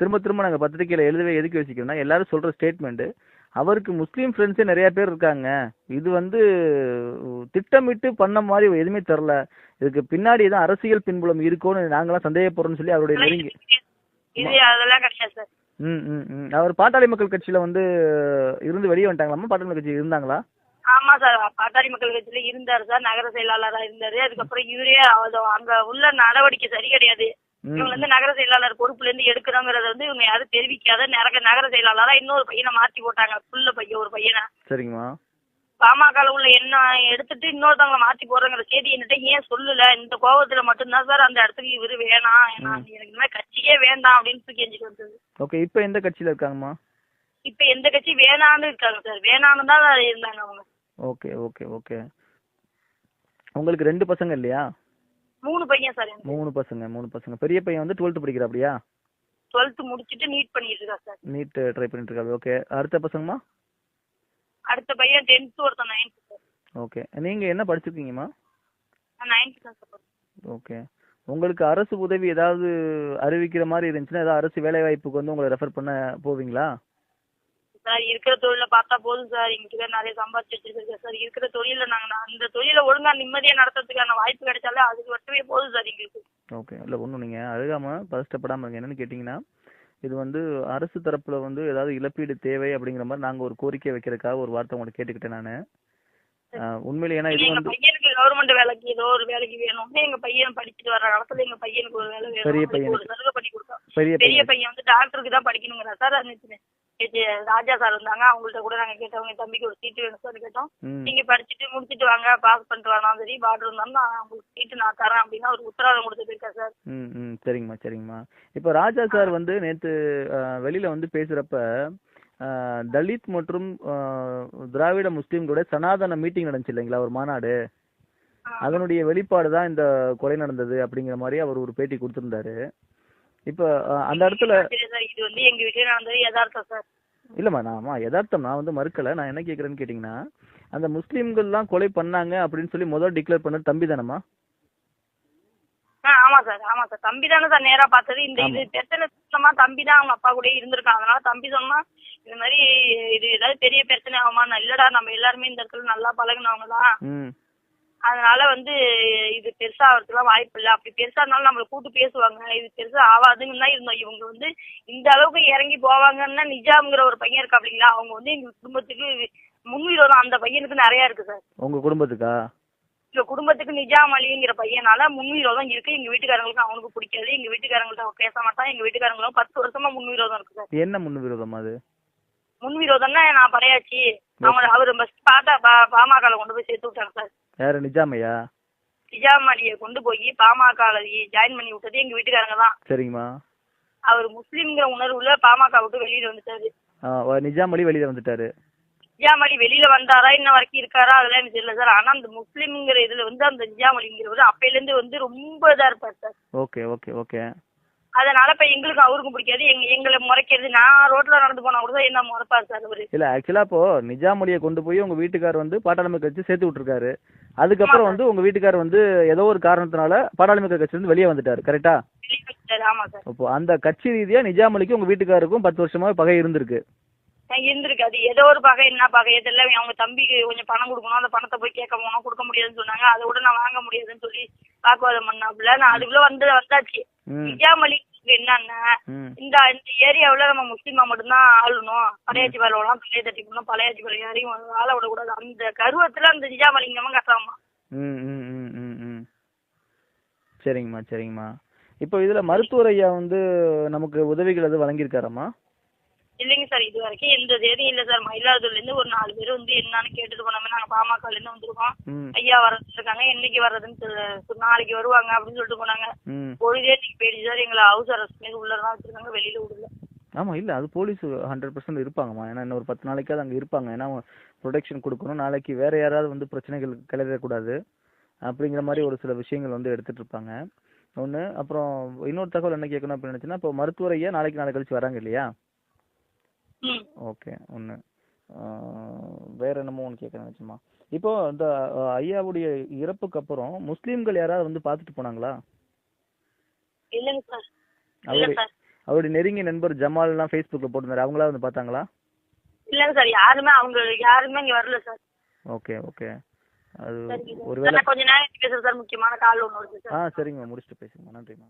திரும்ப திரும்ப நாங்க பத்திரிக்கையில எழுதவே எதுக்கு யோசிக்கிறோம்னா எல்லாரும் சொல்ற ஸ்டேட்மெண்ட் அவருக்கு முஸ்லீம் ஃப்ரெண்ட்ஸே நிறைய பேர் இருக்காங்க. இது வந்து திட்டமிட்டு பண்ண மாதிரி எதுவுமே தெரில இதுக்கு பின்னாடி ஏதோ அரசியல் பின்புலம் இருக்கும்னு நாங்களாம் சந்தேகப்படுறோம்னு சொல்லி அவருடைய நெருங்கி இது அதெல்லாம் கிடையாது சார். ம் ம் ம். அவர் பாட்டாளி மக்கள் கட்சியில வந்து இருந்து வெளியே வந்துட்டாங்களாமா பாட்டாளி மக்கள் கட்சி இருந்தாங்களா? ஆமா சார். பாட்டாளி மக்கள் கட்சியில இருந்தாரு சார். நகர செயலாளரா இருந்தாரு. அதுக்கப்புறம் இவரே அங்க உள்ள நடவடிக்கை சரி கிடையாது. இவங்க வந்து நகர செயலாளர் பொறுப்புல இருந்து எடுக்கிறோங்கிறத வந்து இவங்க யாரும் தெரிவிக்காத நகர நகர செயலாளரா இன்னொரு பையனை மாத்தி போட்டாங்க. புள்ள பையன் ஒரு பையனை. சரிங்கம்மா. பாமக உள்ள என்ன எடுத்துட்டு இன்னொருத்தவங்களை மாத்தி போடுறங்கிற செய்தி என்கிட்ட ஏன் சொல்லல? இந்த கோபத்துல மட்டும்தான் சார் அந்த இடத்துக்கு இவரு வேணாம். எனக்கு இந்த கட்சியே வேண்டாம் அப்படின்னு தூக்கி எஞ்சிட்டு வந்தது ஓகே இப்போ எந்த கட்சியில இருக்காங்கம்மா? இப்ப எந்த கட்சி வேணான்னு இருக்காங்க சார். வேணான்னு தான் இருந்தாங்க அவங்க. Okay okay okay. உங்களுக்கு ரெண்டு பசங்க இல்லையா? மூணு பையன் சார் மூணு பசங்க மூணு பசங்க. பெரிய பையன் வந்து டுவெல்த் படிக்கிறாப்டியா டுவெல்த் முடிச்சிட்டு நீட் பண்ணிட்டு இருக்கா சார். நீட் ட்ரை பண்ணிட்டு இருக்காரு. ஓகே அடுத்த பசங்கம்மா? அடுத்த பையன் டென்த் ஒருத்தன் நைன்த் சார். ஓகே நீங்க என்ன படிச்சிருக்கீங்கம்மா? நான் நைன்த் தான் சார் ஓகே உங்களுக்கு அரசு உதவி ஏதாவது அறிவிக்கிற மாதிரி இருந்துச்சுன்னா ஏதாவது அரசு வேலை வாய்ப்புக்கு வந்து உங்களை ரெஃபர் பண்ண போவீங்களா? சார் இருக்கிற தொழில பார்த்தா போதும் சார். எங்ககிட்ட நிறைய சம்பாதிச்சு வச்சிருக்கேன் சார். இருக்கிற தொழில நாங்க அந்த தொழில ஒழுங்கா நிம்மதியா நடத்துறதுக்கான வாய்ப்பு கிடைச்சாலே அதுக்கு மட்டுமே போதும் சார் எங்களுக்கு. ஓகே. இல்லை ஒன்றும் நீங்கள் அழுகாம பதஷ்டப்படாமல் இருங்க. என்னன்னு கேட்டிங்கன்னா இது வந்து அரசு தரப்புல வந்து ஏதாவது இழப்பீடு தேவை அப்படிங்கிற மாதிரி நாங்கள் ஒரு கோரிக்கை வைக்கிறதுக்காக ஒரு வார்த்தை உங்கள்ட்ட கேட்டுக்கிட்டேன் நான். உண்மையிலே ஏன்னா இது வந்து பையனுக்கு கவர்மெண்ட் வேலைக்கு ஏதோ ஒரு வேலைக்கு வேணும் எங்க பையன் படிச்சுட்டு வர காலத்துல எங்க பையனுக்கு ஒரு வேலை வேணும். பெரிய பையன். பையன் வந்து டாக்டருக்கு தான் படிக்கணுங்கிறா சார் ராஜா சார் இருந்தாங்க. அவங்கள்ட்ட கூட நாங்க கேட்டோம். என் தம்பிக்கு ஒரு சீட்டு வேணும் சார் கேட்டோம். நீங்க படிச்சுட்டு முடிச்சிட்டு வாங்க. பாஸ் பண்ணிட்டு வரலாம். சரி பார்டர் இருந்தாலும் நான் உங்களுக்கு சீட்டு நான் தரேன் அப்படின்னா ஒரு உத்தரவாதம் கொடுத்து போயிருக்கேன் சார். ம் ம். சரிங்கம்மா சரிங்கம்மா. இப்போ ராஜா சார் வந்து நேற்று வெளியில் வந்து பேசுகிறப்ப தலித் மற்றும் திராவிட முஸ்லீம்களோட சனாதன மீட்டிங் நடந்துச்சு இல்லைங்களா ஒரு மாநாடு? அதனுடைய வெளிப்பாடு தான் இந்த கொலை நடந்தது அப்படிங்கிற மாதிரி அவர் ஒரு பேட்டி கொடுத்திருந்தாரு. இப்போ அந்த இடத்துல இது வந்து எங்க வீட்டுல நடந்தது யதார்த்தம் சார். இல்லைம்மா நான் ஆமா யதார்த்தம் நான் வந்து மறுக்கல. நான் என்ன கேட்குறேன்னு கேட்டிங்கன்னா அந்த முஸ்லீம்கள்லாம் கொலை பண்ணாங்க அப்படின்னு சொல்லி முதல் டிக்ளேர் பண்ணது தம்பி தானம்மா? ஆமா சார் ஆமா சார். தம்பி தானே சார் நேரா பார்த்தது. இந்த இது பிரச்சனை சுத்தமா தம்பி தான் அவங்க அப்பா கூடயே இருந்திருக்கான் அதனால தம்பி சொன்னா இந்த மாதிரி இது ஏதாவது பெரிய பிரச்சனை ஆகுமா? இல்லடா நம்ம எல்லாருமே இந்த இடத்துல நல்லா பழகுனவங்க தான் அதனால வந்து இது பெருசா ஆகிறதுக்குலாம் வாய்ப்பு இல்லை. அப்படி பெருசா இருந்தாலும் நம்மளை கூட்டு பேசுவாங்க. இது பெருசா ஆகாதுன்னு தான் இருந்தோம். இவங்க வந்து இந்த அளவுக்கு இறங்கி போவாங்கன்னா நிஜாம்ங்கிற ஒரு பையன் இருக்கா அப்படிங்களா அவங்க வந்து எங்க குடும்பத்துக்கு முன்விரோதம் அந்த பையனுக்கு நிறைய இருக்கு சார். உங்க குடும்பத்துக்கா? எங்க குடும்பத்துக்கு நிஜாம் அலிங்கிற பையனால முன்விரோதம் இருக்கு. எங்க வீட்டுக்காரங்களுக்கு அவனுக்கு பிடிக்காது. எங்க வீட்டுக்காரங்கள்ட்ட பேச மாட்டான். எங்க வீட்டுக்காரங்களும் பத்து வருஷமா முன்விரோதம் இருக்கு சார். என்ன முன்னு விரோதம் அது? முன்விரோதம்னா நான் படையாச்சு அவங்க அவர் பஸ் பாட்டா பாமக கொண்டு போய் சேர்த்து விட்டாங்க சார். யாரு நிஜாமையா? நிஜாம் அலியை கொண்டு போய் பாமக ஜாயின் பண்ணி விட்டது எங்க வீட்டுக்காரங்க தான். சரிங்கம்மா. அவர் முஸ்லீம்ங்கிற உணர்வுல பாமக விட்டு வெளியில வந்துட்டாரு. ஆ, வ- நிஜாம் அலி வெளியில வந்துட்டாரு. நிஜாம் அலி வெளியில வந்தாரா இன்ன வரைக்கும் இருக்காரா அதெல்லாம் எனக்கு தெரியல சார். ஆனா அந்த முஸ்லீம்ங்கிற இதுல வந்து அந்த நிஜாம் அலிங்கிறவர் அப்பையில இருந்து வந்து ரொம்ப இதா இருப்பார் சார். Okay okay okay. அதனால இப்ப எங்களுக்கும் அவருக்கும் பிடிக்காது. எங்க எங்களை முறைக்கிறது. நான் ரோட்ல நடந்து போனா கூட என்ன முறைப்பாரு சார் அவரு? இல்ல ஆக்சுவலா இப்போ நிஜாம் அலியை கொண்டு போய் உங்க வீட்டுக்கார் வந்து பாட்டாளி மக்கள் கட்சி சேர்த்து விட்டுருக்காரு. அதுக்கப்புறம் வந்து உங்க வீட்டுக்கார் வந்து ஏதோ ஒரு காரணத்தினால பாட்டாளி மக்கள் கட்சி வந்து வெளியே வந்துட்டாரு. கரெக்டா அப்போ அந்த கட்சி ரீதியா நிஜாம் அலிக்கு உங்க வீட்டுக்காருக்கும் பத்து வருஷமா பகை இருந்திருக்கு. இருந்திருக்கு. அது ஏதோ ஒரு பகை என்ன பகை இதெல்லாம் அவங்க தம்பிக்கு கொஞ்சம் பணம் கொடுக்கணும். அந்த பணத்தை போய் கேட்க போனோம் கொடுக்க முடியாதுன்னு சொன்னாங்க. அதை விட நான் வாங்க முடியாதுன்னு சொல்லி வாக்குவாதம் பண்ணாப்புல. நான் அதுக்குள்ள வந்து வந்தாச்சு. ம். நிஜாம் அலி என்னன்னா? இந்த இந்த ஏரியாவுல நம்ம முஸ்லீமா மட்டும்தான் ஆளணும். பழையாச்சி பாலம் பிள்ளைய தட்டி போடணும் பழையாச்சி பாலம் யாரையும் ஆள விடக்கூடாது. அந்த கருவத்துல அந்த நிஜாம் அலிங்கமா கட்டுறாமா ம் ம் ம் ம் ம். சரிங்கம்மா சரிங்கம்மா. இப்போ இதுல மருத்துவர் ஐயா வந்து நமக்கு உதவிகள் எதுவும் வழங்கியிருக்காராம்மா? இல்லைங்க சார் இது வரைக்கும் எந்த தேதியும் இல்லை சார். மயிலாடுதுறையில இருந்து ஒரு நாலு பேர் வந்து என்னன்னு கேட்டுட்டு போனாங்க நாங்க பாமகல இருந்து வந்திருக்கோம் ஐயா வர்றது இருக்காங்க. என்னைக்கு வர்றதுன்னு. நாளைக்கு வருவாங்க அப்படின்னு சொல்லிட்டு போனாங்க. பொழுதே இன்னைக்கு போயிடுச்சு சார். எங்களை ஹவுஸ் அரெஸ்ட் பண்ணி உள்ள தான் வச்சிருக்காங்க. வெளியில விடல. ஆமா இல்ல. அது போலீஸ் ஹண்ட்ரட் பர்சன்ட் இருப்பாங்கம்மா. ஏன்னா இன்னும் ஒரு பத்து நாளைக்காவது அங்க இருப்பாங்க. ஏன்னா ப்ரொடெக்ஷன் கொடுக்கணும். நாளைக்கு வேற யாராவது வந்து பிரச்சனைகள் கிளறக்கூடாது அப்படிங்கிற மாதிரி ஒரு சில விஷயங்கள் வந்து எடுத்துட்டு இருப்பாங்க. ஒன்று அப்புறம் இன்னொரு தகவல் என்ன கேட்கணும் அப்படின்னு நினைச்சுன்னா இப்போ மருத்துவர் ஐயா நாளைக்கு நாளை கழிச்சு வராங்க இல்லையா? ஓகே ஒன்று வேற என்னமோ ஒன்று கேட்க நினைச்சுமா இப்போ இந்த ஐயாவுடைய இறப்புக்கு அப்புறம் முஸ்லீம்கள் யாராவது வந்து பார்த்துட்டு போனாங்களா? அவருடைய அவருடைய நெருங்கிய நண்பர் ஜமால்லாம் ஃபேஸ்புக்கில் போட்டிருந்தாரு. அவங்களா வந்து பார்த்தாங்களா? இல்லைங்க சார் யாருமே அவங்க யாருமே இங்க வரல சார். Okay okay. அது சரிங்க ஒருவேளை கொஞ்ச நேரம் பேசுறேன் சார். முக்கியமான கால் ஒன்று சார். ஆ சரிங்கம்மா முடிச்சுட்டு பேசுங்கம்மா நன்றிம்மா.